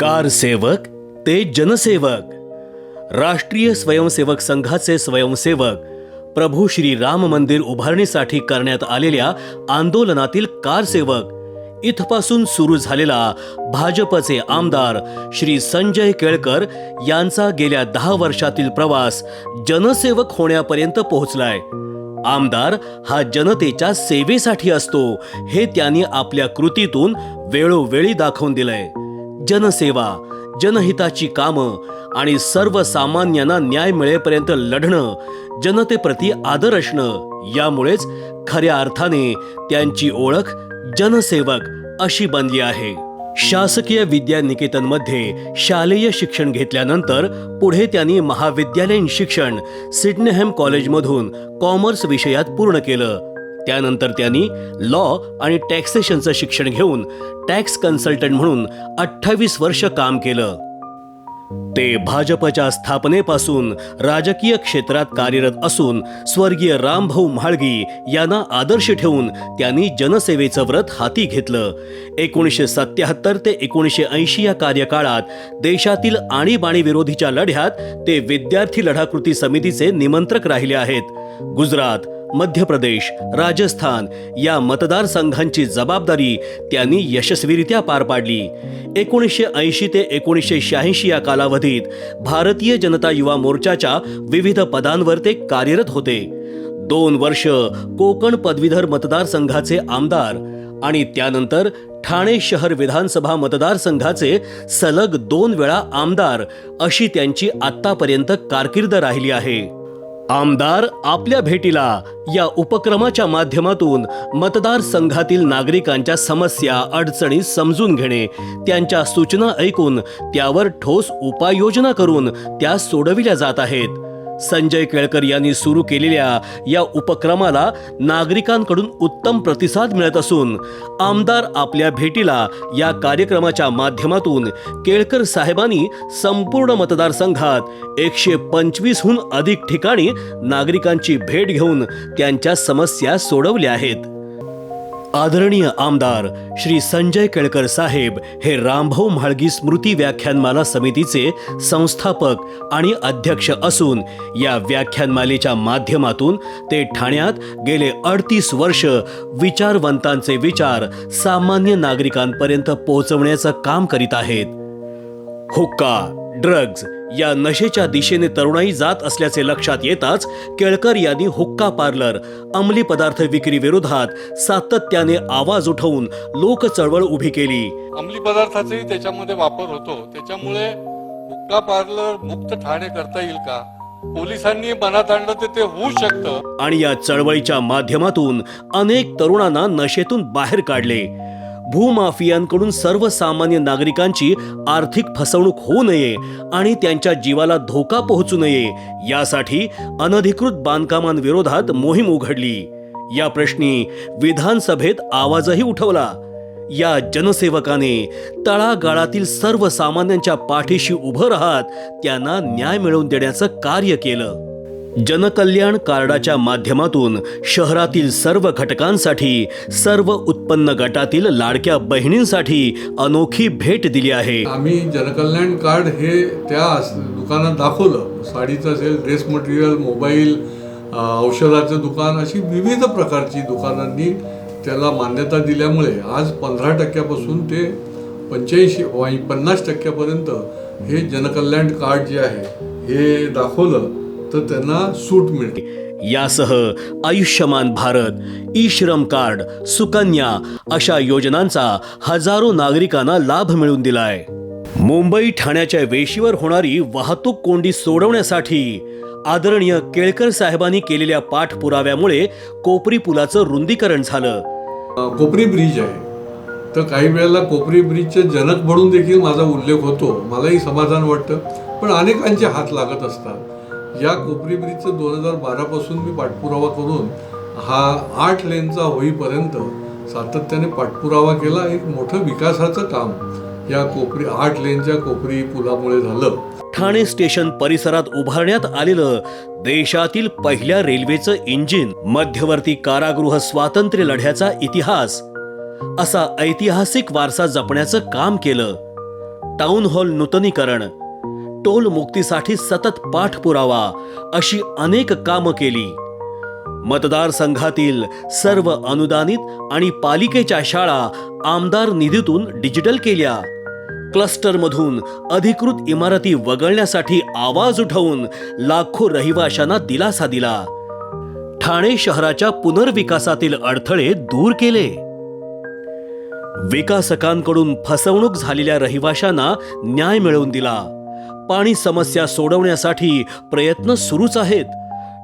Car सेवक ते जनसेवक. राष्ट्रीय स्वयंसेवक संघाचे स्वयंसेवक. प्रभू श्री राम मंदिर उभारणीसाठी करण्यात आलेल्या आंदोलनातील कार सेवक इथपासून सुरू झालेला भाजपचे आमदार श्री संजय केळकर यांचा गेल्या दहा वर्षातील प्रवास जनसेवक होण्यापर्यंत पोहोचलाय. आमदार हा जनतेच्या सेवेसाठी असतो हे त्यांनी आपल्या कृतीतून वेळोवेळी दाखवून दिलंय. जनसेवा जनहिताची कामं आणि सर्वसामान्यांना न्याय मिळेपर्यंत लढणं जनतेप्रती आदर असणं यामुळेच खऱ्या अर्थाने त्यांची ओळख जनसेवक अशी बनली आहे. शासकीय विद्या निकेतनमध्ये शालेय शिक्षण घेतल्यानंतर पुढे त्यांनी महाविद्यालयीन शिक्षण सिडनेहॅम कॉलेजमधून कॉमर्स विषयात पूर्ण केलं. त्यानंतर त्यांनी लॉ आणि टॅक्सेशनचं शिक्षण घेऊन टॅक्स कन्सल्टंट म्हणून अठ्ठावीस वर्ष काम केलं. ते भाजपच्या स्थापनेपासून राजकीय क्षेत्रात कार्यरत असून स्वर्गीय रामभाऊ म्हाळगी यांना आदर्श ठेवून त्यांनी जनसेवेचं व्रत हाती घेतलं. एकोणीसशे सत्याहत्तर ते एकोणीसशे ऐंशी या कार्यकाळात देशातील आणीबाणी विरोधीच्या लढ्यात ते विद्यार्थी लढाकृती समितीचे निमंत्रक राहिले आहेत. गुजरात मध्य प्रदेश राजस्थान या मतदारसंघांची जबाबदारी त्यांनी यशस्वीरित्या पार पाडली. एकोणीसशे ऐंशी ते एकोणीसशे शहाऐंशी या कालावधीत भारतीय जनता युवा मोर्चाच्या विविध पदांवर ते कार्यरत होते. दोन वर्ष कोकण पदवीधर मतदारसंघाचे आमदार आणि त्यानंतर ठाणे शहर विधानसभा मतदारसंघाचे सलग दोन वेळा आमदार अशी त्यांची आत्तापर्यंत कारकीर्द राहिली आहे. आमदार आपल्या भेटीला या उपक्रमाच्या माध्यमातून मतदारसंघातील नागरिकांच्या समस्या अडचणी समजून घेणे त्यांच्या सूचना ऐकून त्यावर ठोस उपाययोजना करून त्या सोडविल्या जात आहेत. संजय केळकर यांनी सुरू केलेल्या या उपक्रमाला नागरिकांकडून उत्तम प्रतिसाद मिळत असून आमदार आपल्या भेटीला या कार्यक्रमाच्या माध्यमातून केळकर साहेबांनी संपूर्ण मतदारसंघात एकशे पंचवीसहून अधिक ठिकाणी नागरिकांची भेट घेऊन त्यांच्या समस्या सोडवल्या आहेत. आदरणीय आमदार श्री संजय केळकर साहेब हे रामभाऊ म्हाळगी स्मृती व्याख्यानमाला समितीचे संस्थापक आणि अध्यक्ष असून या व्याख्यानमालेच्या माध्यमातून ते ठाण्यात गेले अडतीस वर्ष विचारवंतांचे विचार सामान्य नागरिकांपर्यंत पोहोचवण्याचं काम करीत आहेत. हुक्का ड्रग्ज या नशेच्या दिशेने तरुणाई जात असल्याचे लक्षात येताच केळकर यांनी हुक्का पार्लर अंमली पदार्थ विक्री विरोधात सातत्याने आवाज उठवून लोक चळवळ उभी केली. अंमली पदार्थाचाही त्याच्यामध्ये वापर होतो. त्याच्यामुळे हुक्का पार्लर मुक्त ठाणे करता येईल का? पोलिसांनी मनात आणलं तर ते होऊ शकतं. आणि या चळवळीच्या माध्यमातून अनेक तरुणांना नशेतून बाहेर काढले. भूमाफियांकडून सर्वसामान्य नागरिकांची आर्थिक फसवणूक होऊ नये आणि त्यांच्या जीवाला धोका पोहोचू नये यासाठी अनधिकृत बांधकामांविरोधात मोहीम उघडली. या प्रश्नी विधानसभेत आवाजही उठवला. या जनसेवकाने तळागाळातील सर्वसामान्यांच्या पाठीशी उभं राहत त्यांना न्याय मिळवून देण्याचं कार्य केलं. जनकल्याण कार्डाच्या माध्यमातून शहरातील सर्व घटकांसाठी सर्व उत्पन्न गटातील लाडक्या बहिणींसाठी अनोखी भेट दिली आहे. आम्ही जनकल्याण कार्ड हे त्या दुकानात दाखवलं. साडीचं असेल ड्रेस मटेरियल मोबाईल औषधाचं दुकान अशी विविध प्रकारची दुकानांनी त्याला मान्यता दिल्यामुळे आज पंधरा टक्क्यापासून ते पंच्याऐंशी पन्नास टक्क्यापर्यंत हे जनकल्याण कार्ड जे आहे हे दाखवलं. तर त्यांना सूट मिळते. यासह आयुष्यमान भारत ई श्रम कार्ड सुकन्या अशा योजनांचा हजारो नागरिकांना लाभ मिळवून दिलाय. मुंबई ठाण्याच्या वेशीवर होणारी वाहतूक कोंडी सोडवण्यासाठी आदरणीय केळकर साहेबांनी केलेल्या पाठपुराव्यामुळे कोपरी पुलाचं रुंदीकरण झालं. कोपरी ब्रिज आहे. तर काही वेळेला कोपरी ब्रिजचे जनक म्हणून देखील माझा उल्लेख होतो. मलाही समाधान वाटतं. पण अनेकांचे हात लागत असतात. या कोपरी ब्रिजचं दोन हजार बारापासून मी पाठपुरावा करून हा आठ लेनचा होईपर्यंत सातत्याने पाठपुरावा केला. एक मोठं विकासाचं काम या कोपरी आठ लेनच्या कोपरी पुलामुळे झालं. ठाणे स्टेशन परिसरात उभारण्यात आलेलं देशातील पहिल्या रेल्वेचं इंजिन मध्यवर्ती कारागृह स्वातंत्र्य लढ्याचा इतिहास असा ऐतिहासिक वारसा जपण्याचं काम केलं. टाउन हॉल नूतनीकरण टोल मुक्तीसाठी सतत पाठपुरावा अशी अनेक कामं केली. मतदारसंघातील सर्व अनुदानित आणि पालिकेच्या शाळा आमदार निधीतून डिजिटल केल्या. क्लस्टरमधून अधिकृत इमारती वगळण्यासाठी आवाज उठवून लाखो रहिवाशांना दिलासा दिला. ठाणे शहराच्या पुनर्विकासातील अडथळे दूर केले. विकासकांकडून फसवणूक झालेल्या रहिवाशांना न्याय मिळवून दिला. पाणी समस्या सोडवण्यासाठी प्रयत्न सुरूच आहेत.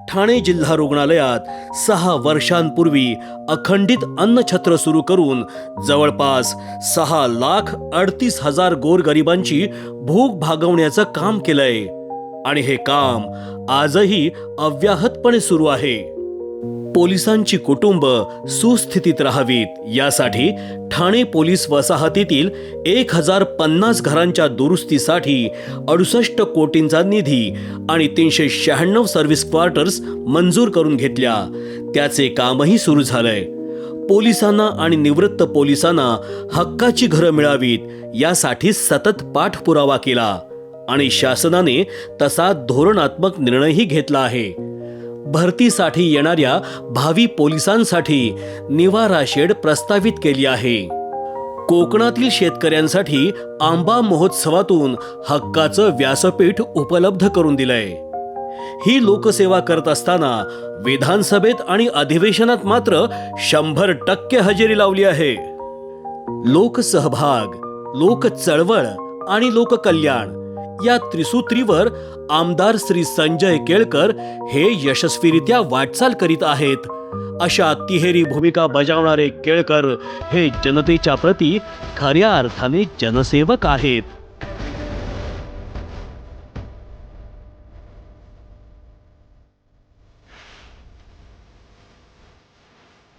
ठाणे जिल्हा रुग्णालयात सहा वर्षांपूर्वी अखंडित अन्नछत्र सुरू करून जवळपास सहा लाख अडतीस हजार गोरगरिबांची भूक भागवण्याचं काम केलंय. आणि हे काम आजही अव्याहतपणे सुरू आहे. पोलिसांची कुटुंब सुस्थितीत राहावीत. यासाठी ठाणे पोलीस वसाहतीतील एक हजार पन्नास घरांच्या दुरुस्तीसाठी अडुसष्ट कोटींचा निधी आणि तीनशे शहाण्णव सर्व्हिस क्वार्टर्स मंजूर करून घेतल्या. त्याचे कामही सुरू झालंय. पोलिसांना आणि निवृत्त पोलिसांना हक्काची घरं मिळावीत यासाठी सतत पाठपुरावा केला. आणि शासनाने तसा धोरणात्मक निर्णयही घेतला आहे. भरतीसाठी येणाऱ्या भावी पोलिसांसाठी निवारा शेड प्रस्तावित केली आहे. कोकणातील शेतकऱ्यांसाठी आंबा महोत्सवातून हक्काचं व्यासपीठ उपलब्ध करून दिलंय. ही लोकसेवा करत असताना विधानसभेत आणि अधिवेशनात मात्र शंभर टक्के हजेरी लावली आहे. लोकसहभाग लोक चळवळ आणि लोककल्याण या त्रिसूत्रीवर आमदार श्री संजय केळकर हे यशस्वीरित्या वाटचाल करीत आहेत. अशा तिहेरी भूमिका बजावणारे केळकर हे जनतेच्या प्रती खऱ्या अर्थाने जनसेवक आहेत.